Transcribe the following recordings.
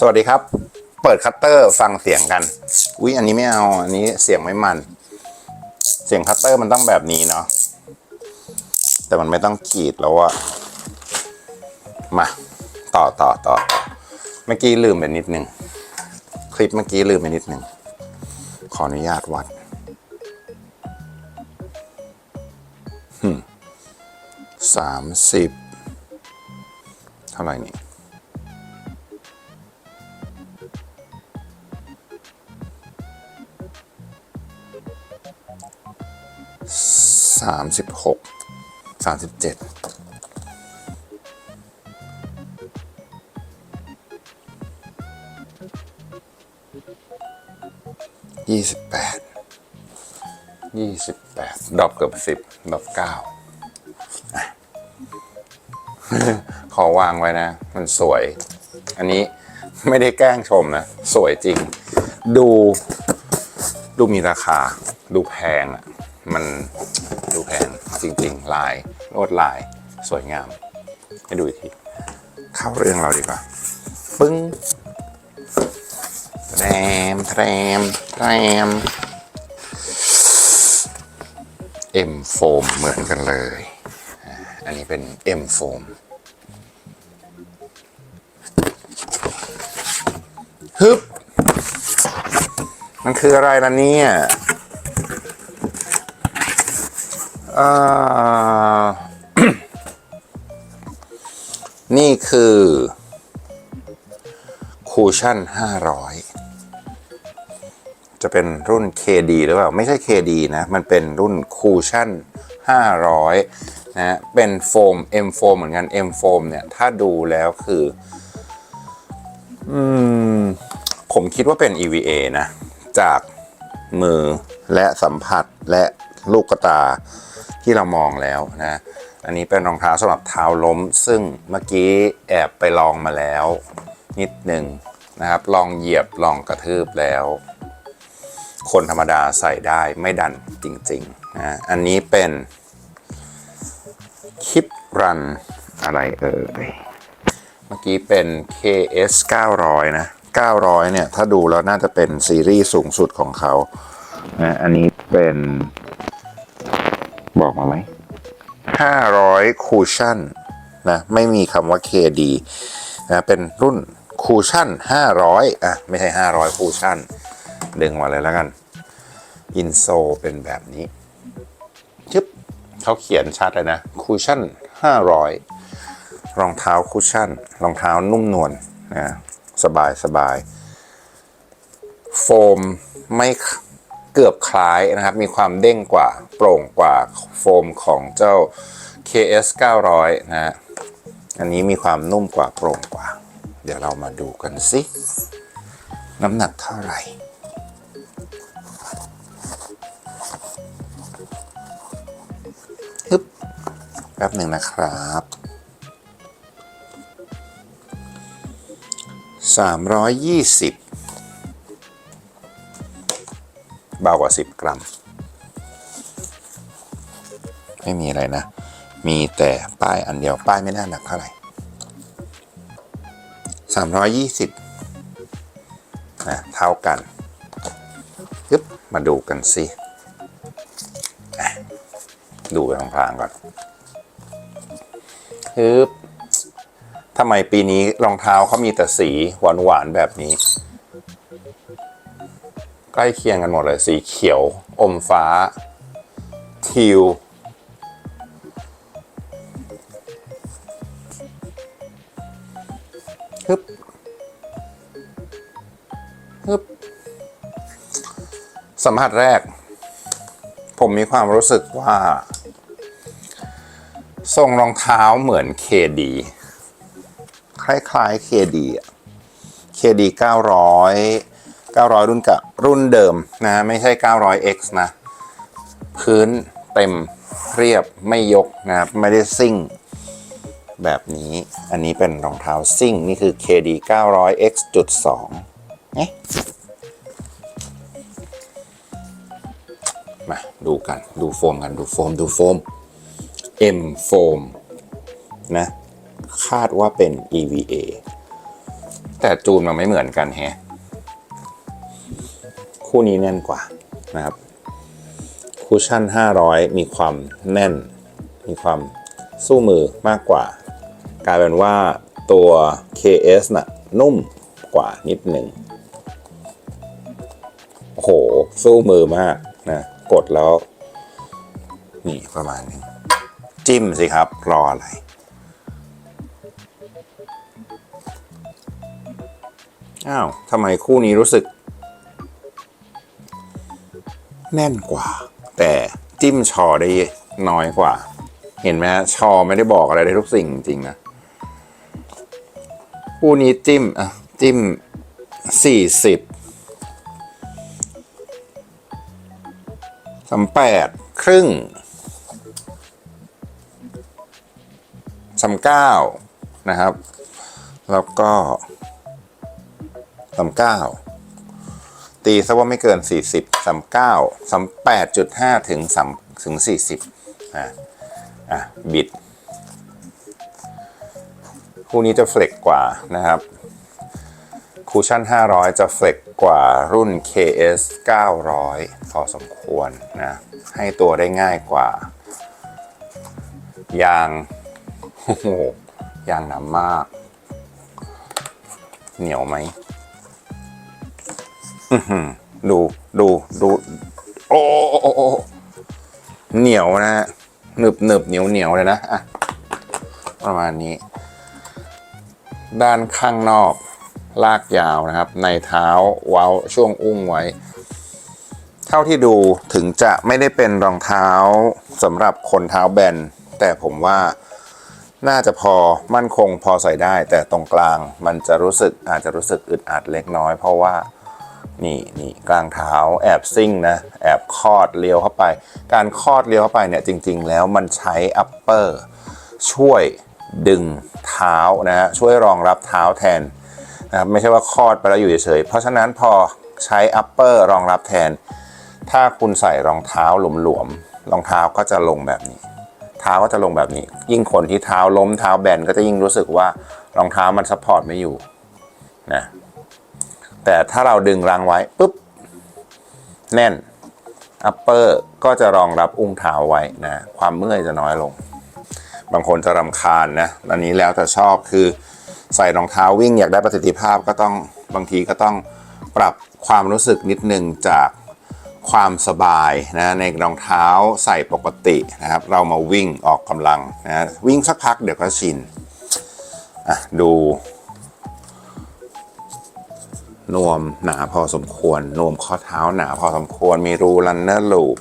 สวัสดีครับ เปิดคัตเตอร์ฟังเสียงกันอุ้ยอันนี้ไม่เอาอันนี้เสียงไม่มัน เสียงคัตเตอร์มันต้องแบบนี้เนาะแต่มันไม่ต้องกรีดแล้วอะมาต่อต่อต่อต่อเมื่อกี้ลืมไปนิดนึงคลิปเมื่อกี้ลืมไปนิดนึงขออนุญาตวัดสามสิบเท่าไหร่นี่ สามสิบหกสามสิบเจ็ดยี่สิบแปดยี่สิบแปดดรอปเกือบสิบดรอปเก้าขอวางไว้นะ มันสวย อันนี้ไม่ได้แกล้งชมนะ สวยจริง ดู ดูมีราคา ดูแพงอะ มัน ดูแพงจริง ๆ ลายลวดลายสวยงาม ให้ดูอีกที เข้าเรื่องเราดีกว่า ปึ้งแทรมแทรมแทรมเอ็มโฟมเหมือนกันเลยอ่าอันนี้เป็นเอ็มโฟมฮึบ มันคืออะไรล่ะเนี่ยเอ่อ นี่คือคูชั่น 500 จะเป็นรุ่น KD หรือเปล่า ไม่ใช่ KD นะ มันเป็นรุ่นคูชั่น 500 นะ เป็นโฟม M โฟมเหมือนกัน M โฟมเนี่ย ถ้าดูแล้วคือ อืม ผมคิดว่าเป็น EVA นะ จากมือและสัมผัสและลูกกระตา ที่เรามองแล้วนะอันนี้เป็นรองเท้าสำหรับเท้าล้ม ซึ่งเมื่อกี้แอบไปลองมาแล้ว นิดหนึ่งนะครับ ลองเหยียบลองกระทืบแล้ว คนธรรมดาใส่ได้ไม่ดันจริงๆนะอันนี้เป็นคิปรันอะไรเอ่ยเมื่อกี้เป็น KS 900 นะ 900 เนี่ย ถ้าดูแล้วน่าจะเป็นซีรีส์สูงสุดของเขานะอันนี้เป็น บอกมาไหม500คูชั่นนะไม่มีคำว่า KD นะเป็นรุ่นคูชั่น500อะไม่ใช่500คูชั่นดึงมาเลยแล้วกัน อินโซเป็นแบบนี้ชึบเขาเขียนชัดเลยนะคูชั่น500รองเท้าคุชชั่น รองเท้านุ่มนวลนะสบายสบายโฟมไม่ เกือบคล้ายนะครับ มีความเด้งกว่าโปร่งกว่าโฟมของเจ้า KS 900 นะอันนี้มีความนุ่มกว่าโปร่งกว่า เดี๋ยวเรามาดูกันสิ น้ำหนักเท่าไหร่ฮึบแป๊บหนึ่งนะครับ 320 บากว่าสิบกรัม ไม่มีอะไรนะ มีแต่ป้ายอันเดียวป้ายไม่น่าหนักเท่าไหร่สามร้อยยี่สิบนะเท่ากันยึบมาดูกันสิดูไปพลางๆก่อนฮึบทำไมปีนี้รองเท้าเขามีแต่สีหวานๆแบบนี้ ล้เคียงกันหมดเลย สีเขียว อมฟ้า ทิว ฮึบ ฮึบ สัมผัสแรก ผมมีความรู้สึกว่า ทรงรองเท้าเหมือนเคดี คล้ายๆ KD อะ KD 900 900 รุ่นกับรุ่นเดิมนะไม่ใช่ 900X นะพื้นเต็มเรียบไม่ยกนะครับไม่ได้ซิ่งแบบนี้อันนี้เป็นรองเท้าซิ่ง นี่คือ KD 900X จุด2เอ๊ะมาดูกันดูโฟมกันดูโฟมดูโฟม M โฟมนะคาดว่าเป็น EVA แต่จูนมันไม่เหมือนกันแฮะ คู่นี้แน่นกว่านะครับคูชั่น 500 มีความแน่น มีความสู้มือมากกว่า กลายเป็นว่าตัว KS น่ะนุ่มกว่านิดหนึ่งโอ้โห สู้มือมากนะกดแล้ว นี่ประมาณนี้จิ้มสิครับ รออะไรอ้าวทำไมคู่นี้รู้สึก แน่นกว่า แต่จิ้มชอได้น้อยกว่า เห็นไหมฮะชอไม่ได้บอกอะไรได้ทุกสิ่งจริงนะคู่นี้จิ้มอะจิ้มสี่สิบสามแปดครึ่งสามเก้านะครับ แล้วก็สามเก้า ตีซะว่าไม่เกิน 40 39 38.5 ถึง3ถึง 40อะอะบิด คู่นี้จะเฟล็กกว่านะครับคูชั่น 500 จะเฟล็กกว่ารุ่น KS 900 พอสมควรนะ ให้ตัวได้ง่ายกว่า ยาง โอ้โห ยางหนามาก เหนียวไหม ดูดูดูโอ้เหนียวนะฮะหนึบหนึบเหนียวเหนียวเลยนะอะประมาณนี้ ด้านข้างนอก ลากยาวนะครับ ในเท้าเว้าช่วงอุ้งไว้ เท่าที่ดูถึงจะไม่ได้เป็นรองเท้าสำหรับคนเท้าแบน แต่ผมว่าน่าจะพอมั่นคงพอใส่ได้ แต่ตรงกลางมันจะรู้สึกอาจจะรู้สึกอึดอัดเล็กน้อย เพราะว่า นี่นี่กลางเท้าแอบซิ่งนะแอบคอดเลี้ยวเข้าไป การคอดเลี้ยวเข้าไปเนี่ยจริง ๆ แล้วมันใช้อัปเปอร์ช่วยดึงเท้านะฮะช่วยรองรับเท้าแทนนะครับไม่ใช่ว่าคอดไปแล้วอยู่เฉยๆเพราะฉะนั้นพอใช้อัปเปอร์รองรับแทน ถ้าคุณใส่รองเท้าหลวมๆรองเท้าก็จะลงแบบนี้ เท้าก็จะลงแบบนี้ ยิ่งคนที่เท้าล้มเท้าแบนก็จะยิ่งรู้สึกว่ารองเท้ามันซัพพอร์ตไม่อยู่นะ แต่ถ้าเราดึงรังไว้ปุ๊บ แน่น อัปเปอร์ก็จะรองรับอุ้งเท้าไว้นะ ความเมื่อยจะน้อยลง บางคนจะรำคาญนะ อันนี้แล้วแต่ชอบคือใส่รองเท้าวิ่งอยากได้ประสิทธิภาพก็ต้องบางทีก็ต้องปรับความรู้สึกนิดนึงจากความสบายนะในรองเท้าใส่ปกตินะครับ เรามาวิ่งออกกำลังนะวิ่งสักพักเดี๋ยวก็ชินอะดู นวมหนาพอสมควร นวมข้อเท้าหนาพอสมควร มีรูลันเนอร์ลูป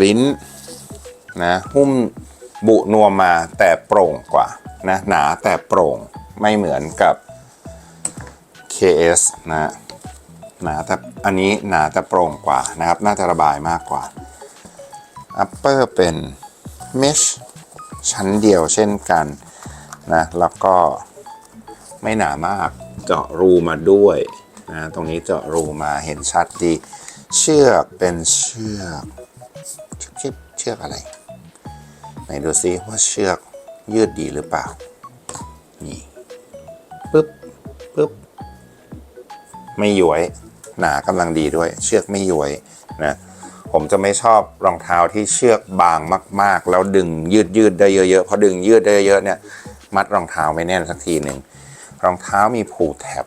ลิ้นนะหุ้มบุนวมมาแต่โปร่งกว่านะหนาแต่โปร่งไม่เหมือนกับ KS นะหนาแต่อันนี้หนาแต่โปร่งกว่านะครับ น่าจะระบายมากกว่า upper เป็น mesh ชั้นเดียวเช่นกันนะแล้วก็ ไม่หนามาก เจาะรูมาด้วยนะตรงนี้เจาะรูมาเห็นชัดดี เชือกเป็นเชือกเชือกเชือกอะไรไหนดูซิว่าเชือกยืดดีหรือเปล่า นี่ปึ๊บปึ๊บไม่ย้วย หนากำลังดีด้วย เชือกไม่ย้วยนะผมจะไม่ชอบรองเท้าที่เชือกบางมาก ๆ แล้วดึงยืดยืดได้เยอะๆพอดึงยืดได้เยอะๆเนี่ยมัดรองเท้าไม่แน่นสักทีหนึ่ง รองเท้ามีผูแท็บ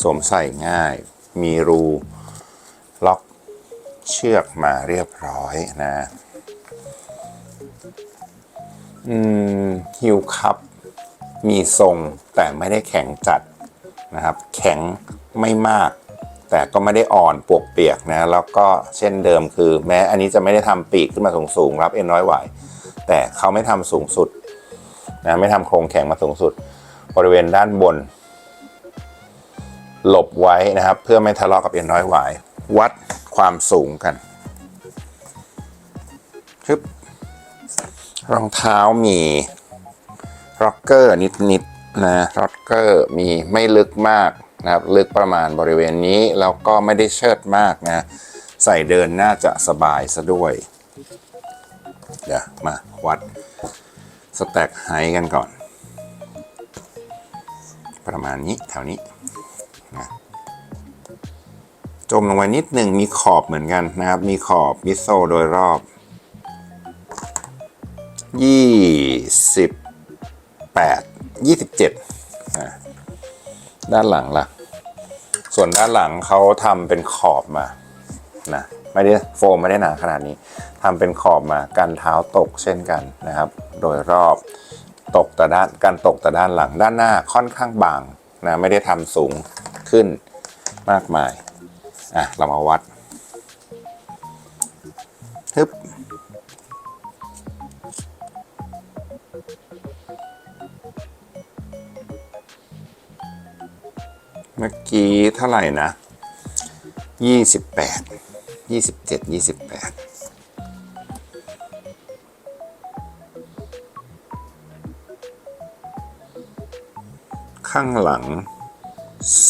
สวมใส่ง่าย มีรูล็อกเชือกมาเรียบร้อยนะอืมฮิวคัพมีทรงแต่ไม่ได้แข็งจัดนะครับ แข็งไม่มาก แต่ก็ไม่ได้อ่อนปวกเปียกนะ แล้วก็เช่นเดิมคือ แม้อันนี้จะไม่ได้ทำปีกขึ้นมาสูงๆรับเอ็นร้อยไหวแต่เขาไม่ทำสูงสุดนะไม่ทำโครงแข็งมาสูงสุด บริเวณด้านบน หลบไว้นะครับ เพื่อไม่ทะเลาะกับเอ็นร้อยหวายวัดความสูงกันชึบรองเท้ามีร็อกเกอร์นิดๆนะร็อกเกอร์มีไม่ลึกมากนะครับ ลึกประมาณบริเวณนี้ แล้วก็ไม่ได้เชิดมากนะ ใส่เดินน่าจะสบายซะด้วย เดี๋ยวมาวัดสแต็กไฮกันก่อน ประมาณนี้แถวนี้นะจมลงไปนิดหนึ่งมีขอบเหมือนกันนะครับ มีขอบมิโซโดยรอบยี่สิบแปดยี่สิบเจ็ดด้านหลังล่ะ ส่วนด้านหลังเขาทำเป็นขอบมานะไม่ได้โฟมไม่ได้หนาขนาดนี้ทำเป็นขอบมากันเท้าตกเช่นกันนะครับ โดยรอบ ตกแต่ด้านการตกแต่ด้านหลังด้านหน้าค่อนข้างบางนะไม่ได้ทำสูงขึ้นมากมายอะเรามาวัดฮึบเมื่อกี้เท่าไหร่นะ 28 27 28 ข้างหลัง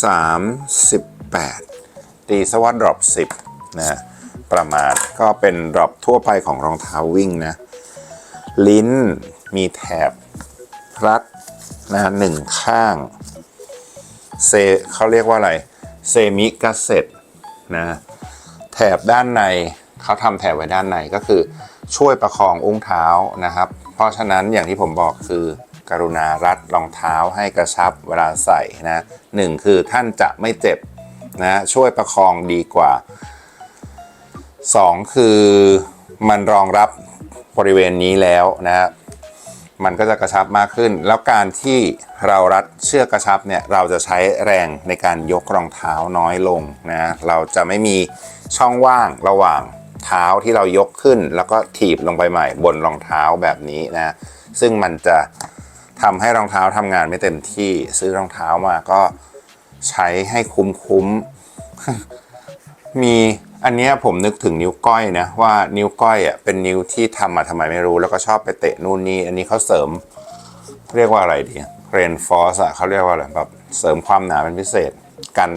สามสิบแปดตีสวัสดรอปสิบนะ ประมาณก็เป็นดรอปทั่วไปของรองเท้าวิ่งนะ ลิ้นมีแถบรัดนะหนึ่งข้างเซเขาเรียกว่าอะไร เซมิกาเซตนะแถบด้านในเขาทำแถบไว้ด้านในก็คือช่วยประคองอุ้งเท้านะครับ เพราะฉะนั้นอย่างที่ผมบอกคือ กรุณารัดรองเท้าให้กระชับเวลาใส่นะหนึ่งคือท่านจะไม่เจ็บนะช่วยประคองดีกว่าสองคือมันรองรับบริเวณนี้แล้วนะมันก็จะกระชับมากขึ้น แล้วการที่เรารัดเชือกกระชับเนี่ยเราจะใช้แรงในการยกรองเท้าน้อยลงนะเราจะไม่มีช่องว่างระหว่างเท้าที่เรายกขึ้น แล้วก็ถีบลงไปใหม่บนรองเท้าแบบนี้นะซึ่งมันจะ ทำให้รองเท้าทำงานไม่เต็มที่ซื้อรองเท้ามาก็ใช้ให้คุ้มๆมีอันนี้ผมนึกถึงนิ้วก้อยนะว่านิ้วก้อยอะเป็นนิ้วที่ทำมาทำไมไม่รู้ แล้วก็ชอบไปเตะนู่นนี่อันนี้เขาเสริม เรียกว่าอะไรดีเรนฟอสอะเขาเรียกว่าอะไรแบบเสริมความหนาเป็นพิเศษกัน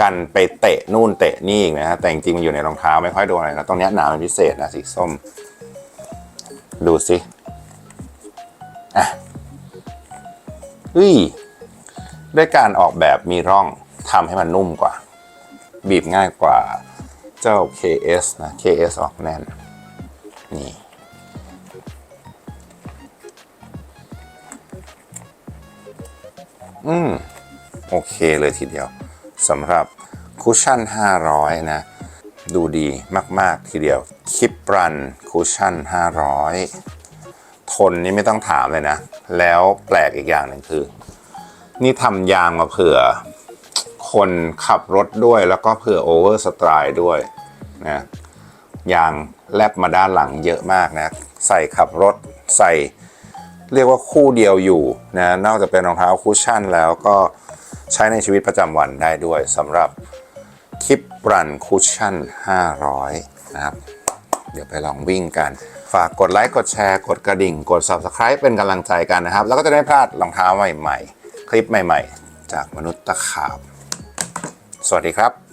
กันไปเตะนู่นเตะนี่อีกนะฮะแต่จริงๆมันอยู่ในรองเท้าไม่ค่อยโดนอะไรนะตรงนี้หนาเป็นพิเศษนะสีส้ม ดูสิอะ เฮ้ยด้วยการออกแบบมีร่องทำให้มันนุ่มกว่า บีบง่ายกว่าเจ้า KS นะ KS ออกแน่น นี่อืม โอเคเลยทีเดียวสำหรับคุชชั่น 500 นะ ดูดีมาก ๆ ทีเดียวคิปรันคุชชั่น 500 ทนนี่ไม่ต้องถามเลยนะ แล้วแปลกอีกอย่างหนึ่งคือ นี่ทำยางมาเผื่อ คนขับรถด้วยแล้วก็เผื่อโอเวอร์สไตร์ด้วยนะยางแลบมาด้านหลังเยอะมากนะ ใส่ขับรถใส่ เรียกว่าคู่เดียวอยู่นะนอกจากเป็นรองเท้าคุชชั่นแล้วก็ใช้ในชีวิตประจำวันได้ด้วยสำหรับคิปรันคุชชั่น 500 นะครับ เดี๋ยวไปลองวิ่งกัน ฝากกดไลค์กดแชร์กดกระดิ่ง กด Subscribe เป็นกำลังใจกันนะครับ แล้วก็จะได้ไม่พลาดรองเท้าใหม่ ๆ คลิปใหม่ ๆ จากมนุษย์ตะขาบ สวัสดีครับ